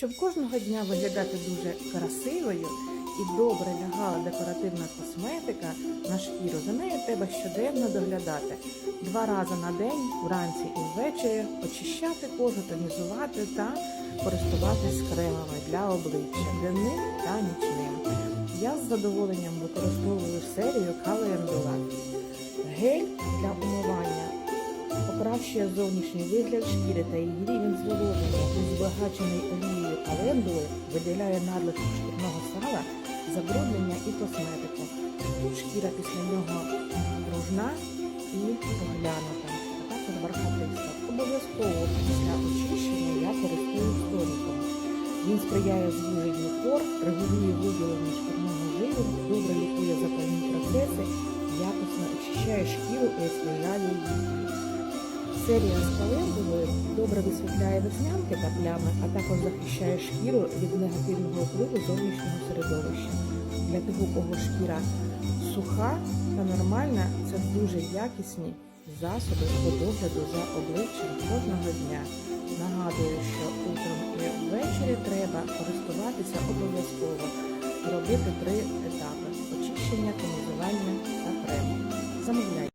Щоб кожного дня виглядати дуже красивою і добре лягала декоративна косметика на шкіру, за нею треба щоденно доглядати. Два рази на день, вранці і ввечері, очищати кожу, тонізувати та користуватись кремами для обличчя денним та нічним. Я з задоволенням використовую серію календула. Гель для умивання покращує зовнішній вигляд шкіри та її рівень зволоження і збагачений олією календули виділяє надлишок шкірного сала, забруднення і косметику. Шкіра після нього пружна і поглянута, а також бархатиста. Обов'язково після очищення я користуюсь тоніком. Він сприяє звуженню пор, регулює виділення шкірного жиру, добре лікує запальні процеси, якісно очищає шкіру і освіжає її. Серія з добре висвітляє веснянки та плями, а також захищає шкіру від негативного впливу зовнішнього середовища. Для у кого шкіра суха та нормальна, це дуже якісні засоби по догляду за обличчям кожного дня. Нагадую, що утром і ввечері треба користуватися обов'язково робити три етапи очищення, тонізування.